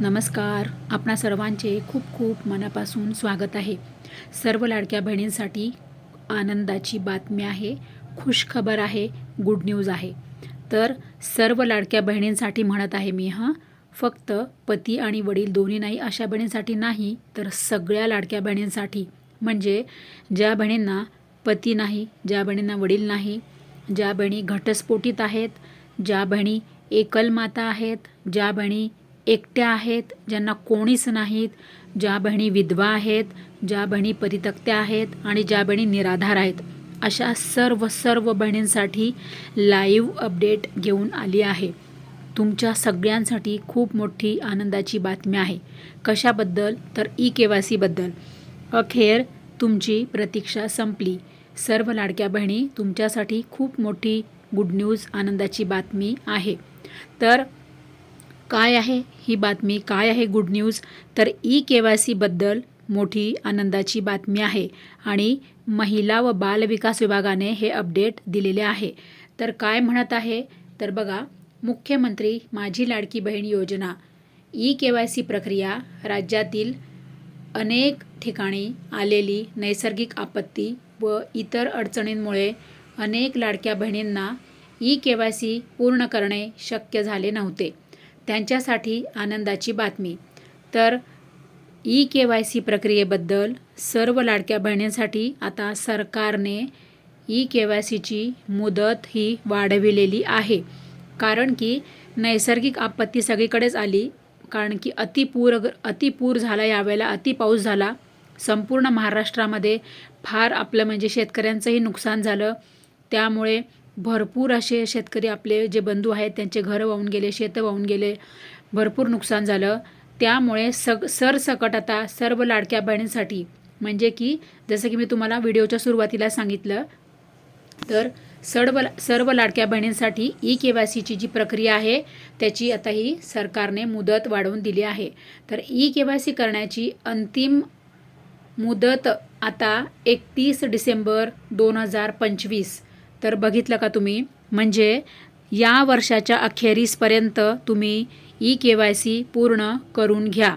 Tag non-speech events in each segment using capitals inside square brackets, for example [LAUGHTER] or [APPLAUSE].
नमस्कार. आपणा सर्वांचे खूप खूप मनापासून स्वागत आहे. सर्व लाडक्या बहिणींसाठी आनंदाची बातमी आहे. खुश खबर आहे. गुड न्यूज आहे. तर सर्व लाडक्या बहिणींसाठी म्हणत आहे मी हां. फक्त पती आणि वडील दोन्ही नाही अशा बहिणींसाठी नाही तर सगळ्या लाडक्या बहिणींसाठी. म्हणजे ज्या बहिणींना पती नाही ज्या बहिणींना वडील नाही ज्या बहिणी घटस्फोटीत आहेत ज्या बहिणी एकल माता आहेत ज्या बहिणी एकट्या आहेत ज्यांना कोणीच नाहीत ज्या बहिणी विधवा आहेत ज्या बहिणी परितक्त्या आहेत आणि ज्या बहिणी निराधार आहेत अशा सर्व सर्व बहिणींसाठी लाईव्ह अपडेट घेऊन आली आहे. तुमच्या सगळ्यांसाठी खूप मोठी आनंदाची बातमी आहे. कशाबद्दल? तर ई के वाय सीबद्दल अखेर तुमची प्रतीक्षा संपली. सर्व लाडक्या बहिणी तुमच्यासाठी खूप मोठी गुड न्यूज आनंदाची बातमी आहे. तर काय आहे? ही बातमी काय आहे? गुड न्यूज तर ई के वाय सीबद्दल मोठी आनंदाची बातमी आहे आणि महिला व बालविकास विभागाने हे अपडेट दिलेले आहे. तर काय म्हणत आहे? तर बघा मुख्यमंत्री माझी लाडकी बहीण योजना. ई के वाय सी प्रक्रिया राज्यातील अनेक ठिकाणी आलेली नैसर्गिक आपत्ती व इतर अडचणींमुळे अनेक लाडक्या बहिणींना ई के वाय सी पूर्ण करणे शक्य झाले नव्हते. त्यांच्यासाठी आनंदाची बातमी. तर ई के वाय सी प्रक्रियेबद्दल सर्व लाडक्या बहिणींसाठी आता सरकारने ई के वाय सीची मुदत ही वाढविलेली आहे. कारण की नैसर्गिक आपत्ती सगळीकडेच आली. कारण की अतिपूर अतिपूर झाला यावेळेला अतिपाऊस झाला. संपूर्ण महाराष्ट्रामध्ये फार आपलं म्हणजे शेतकऱ्यांचंही नुकसान झालं. त्यामुळे भरपूर असे शेतकरी आपले जे बंधू आहेत त्यांचे घरं वाहून गेले शेतं वाहून गेले भरपूर नुकसान झालं. त्यामुळे सग सरसकट आता सर्व लाडक्या बहिणींसाठी म्हणजे की जसं की मी तुम्हाला व्हिडिओच्या सुरुवातीला सांगितलं तर सर्व सर्व लाडक्या बहिणींसाठी ई के वाय सीची जी प्रक्रिया आहे त्याची आता ही सरकारने मुदत वाढवून दिली आहे. तर ई के वाय सी करण्याची अंतिम मुदत आता एकतीस डिसेंबर दोन हजार पंचवीस. तर बघितलं का तुम्ही? म्हणजे या वर्षाच्या अखेरीसपर्यंत तुम्ही ई के वाय सी पूर्ण करून घ्या.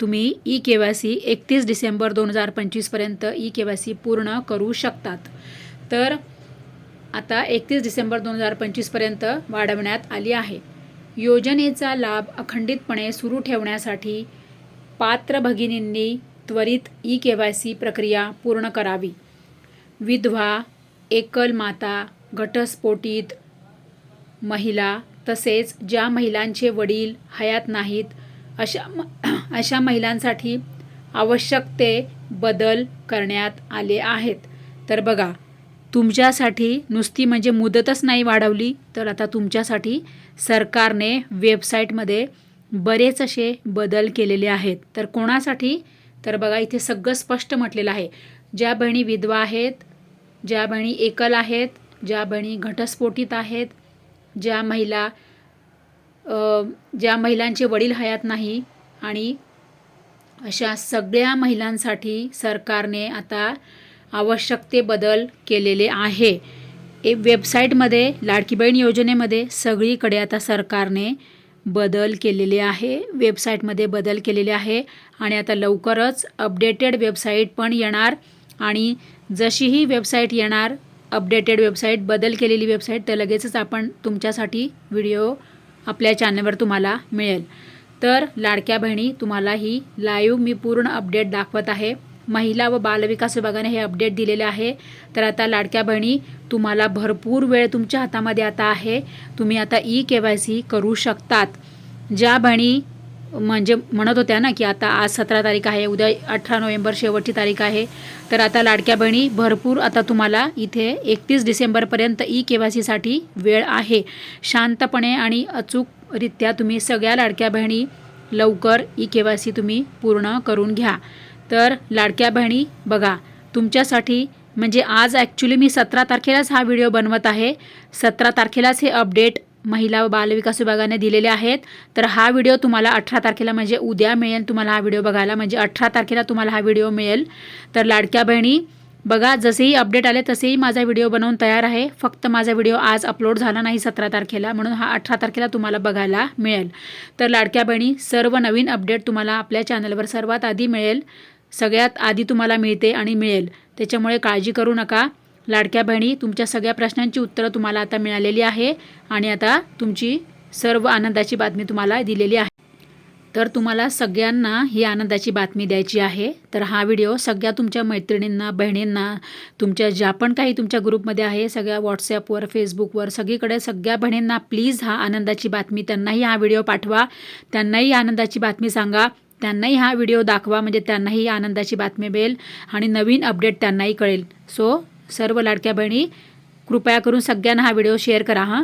तुम्ही ई के वाय सी एकतीस डिसेंबर दोन हजार पंचवीसपर्यंत ई के वाय सी पूर्ण करू शकतात. तर आता एकतीस डिसेंबर दोन हजार पंचवीसपर्यंत वाढवण्यात आली आहे. योजनेचा लाभ अखंडितपणे सुरू ठेवण्यासाठी पात्र भगिनींनी त्वरित ई के वाय सी प्रक्रिया पूर्ण करावी. विधवा एकल माता घटस्फोटित महिला तसेच ज्या महिलांचे वडील हयात नाहीत अशा म [CLEARS THROAT] अशा महिलांसाठी आवश्यक ते बदल करण्यात आले आहेत. तर बघा तुमच्यासाठी नुसती म्हणजे मुदतच नाही वाढवली तर आता तुमच्यासाठी सरकारने वेबसाईटमध्ये बरेच असे बदल केलेले आहेत. तर कोणासाठी? तर बघा इथे सगळं स्पष्ट म्हटलेलं आहे. ज्या बहिणी विधवा आहेत ज्या बहिणी एकल आहेत ज्या बहिणी घटस्फोटित आहेत ज्या महिला ज्या महिलांचे वडील हयात नाही आणि अशा सगळ्या महिलांसाठी सरकारने आता आवश्यक ते बदल केलेले आहे. ए वेबसाईटमध्ये लाडकी बहीण योजनेमध्ये सगळीकडे आता सरकारने बदल केलेले आहे वेबसाईटमध्ये बदल केलेले आहे आणि आता लवकरच अपडेटेड वेबसाईट पण येणार आणि जशी ही वेबसाईट येणार अपडेटेड वेबसाईट बदल केलेली वेबसाईट तर लगेचच आपण तुमच्यासाठी व्हिडिओ आपल्या चॅनलवर तुम्हाला मिळेल. तर लाडक्या बहिणी तुम्हाला ही लाईव्ह मी पूर्ण अपडेट दाखवत आहे. महिला व बालविकास विभागाने हे अपडेट दिलेले आहे. तर आता लाडक्या बहिणी तुम्हाला भरपूर वेळ तुमच्या हातामध्ये आता आहे. तुम्ही आता ई के वाय सी करू शकतात. ज्या बहिणी म्हणजे म्हणत होत्या ना की आता आज सतरा तारीख आहे उद्या अठरा नोव्हेंबर शेवटची तारीख आहे. तर आता लाडक्या बहिणी भरपूर आता तुम्हाला इथे एकतीस डिसेंबरपर्यंत ई के वाय सीसाठी वेळ आहे. शांतपणे आणि अचूकरित्या तुम्ही सगळ्या लाडक्या बहिणी लवकर ई के वाय सी तुम्ही पूर्ण करून घ्या. तर लाडक्या बहिणी बघा तुमच्यासाठी म्हणजे आज ॲक्च्युली मी सतरा तारखेलाच हा व्हिडिओ बनवत आहे. सतरा तारखेलाच हे अपडेट महिला व बालविकास विभागाने दिलेले आहेत. तर हा व्हिडिओ तुम्हाला अठरा तारखेला म्हणजे उद्या मिळेल तुम्हाला हा व्हिडिओ बघायला. म्हणजे अठरा तारखेला तुम्हाला हा व्हिडिओ मिळेल. तर लाडक्या बहिणी बघा जसेही अपडेट आले तसेही माझा व्हिडिओ बनवून तयार आहे. फक्त माझा व्हिडिओ आज अपलोड झाला नाही सतरा तारखेला म्हणून हा अठरा तारखेला तुम्हाला बघायला मिळेल. तर लाडक्या बहिणी सर्व नवीन अपडेट तुम्हाला आपल्या चॅनलवर सर्वात आधी मिळेल. सगळ्यात आधी तुम्हाला मिळते आणि मिळेल. त्याच्यामुळे काळजी करू नका. लाडक्या बहिणी तुमच्या सगळ्या प्रश्नांची उत्तरं तुम्हाला आता मिळालेली आहे आणि आता तुमची सर्व आनंदाची बातमी तुम्हाला दिलेली आहे. तर तुम्हाला सगळ्यांना ही आनंदाची बातमी द्यायची आहे. तर हा व्हिडिओ सगळ्या तुमच्या मैत्रिणींना बहिणींना तुमच्या ज्या पण काही तुमच्या ग्रुपमध्ये आहे सगळ्या व्हॉट्सॲपवर फेसबुकवर सगळीकडे सगळ्या बहिणींना प्लीज हा आनंदाची बातमी त्यांनाही हा व्हिडिओ पाठवा त्यांनाही आनंदाची बातमी सांगा त्यांनाही हा व्हिडिओ दाखवा म्हणजे त्यांनाही आनंदाची बातमी मिळेल आणि नवीन अपडेट त्यांनाही कळेल. सो सर्व लाडक्या बहिणी कृपया करून सगळ्यांना हा व्हिडिओ शेअर करा हां.